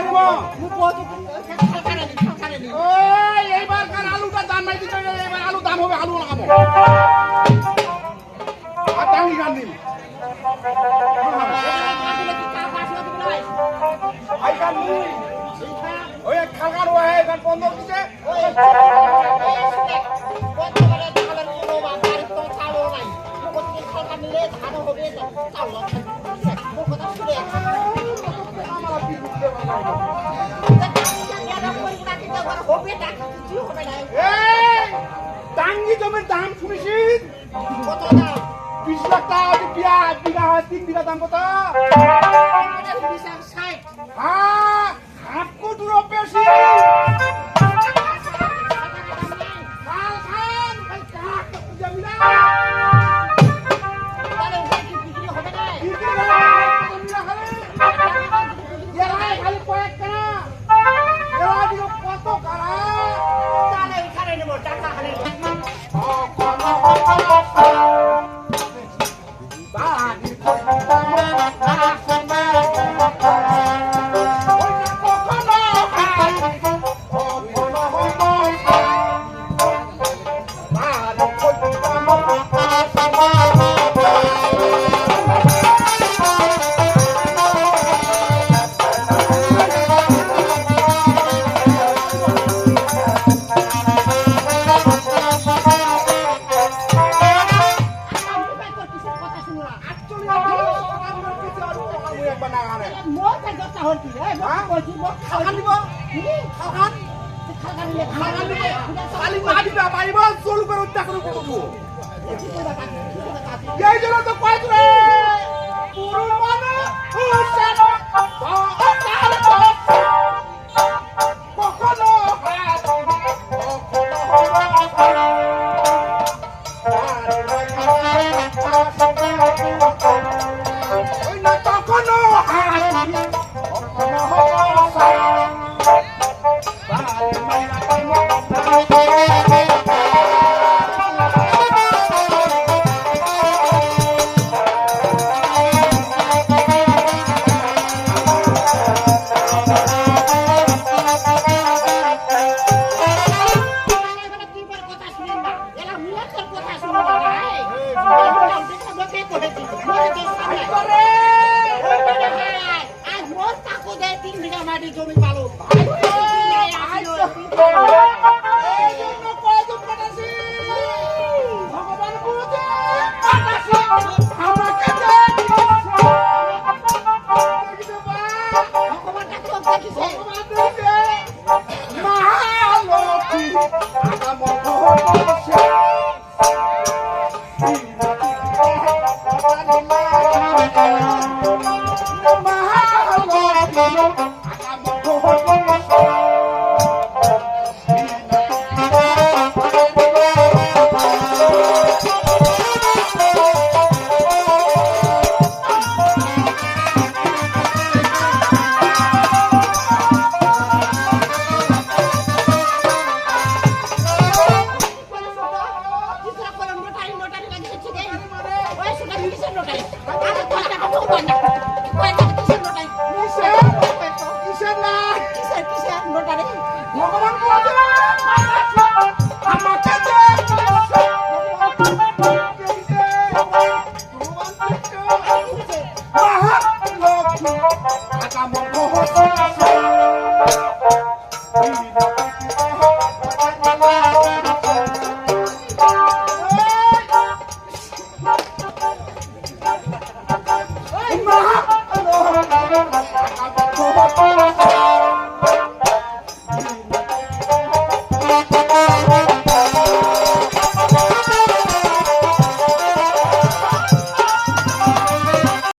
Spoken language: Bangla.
নি ওই এইবার কার আলুটা দাম নাই দিতে এবার আলু দাম হবে আলু লাগাবো। আর টাঙ্গি গান দিন ওই খালকার গান বন্ধ দিছে টাঙ্গি জমির দাম শুনেছিস? বিশ লাখ টাকা বিঘা হয় তিন বিঘা দাম কত? এই জন্য জমি পালো এই জন্য কয়জন কাটাছি ভগবান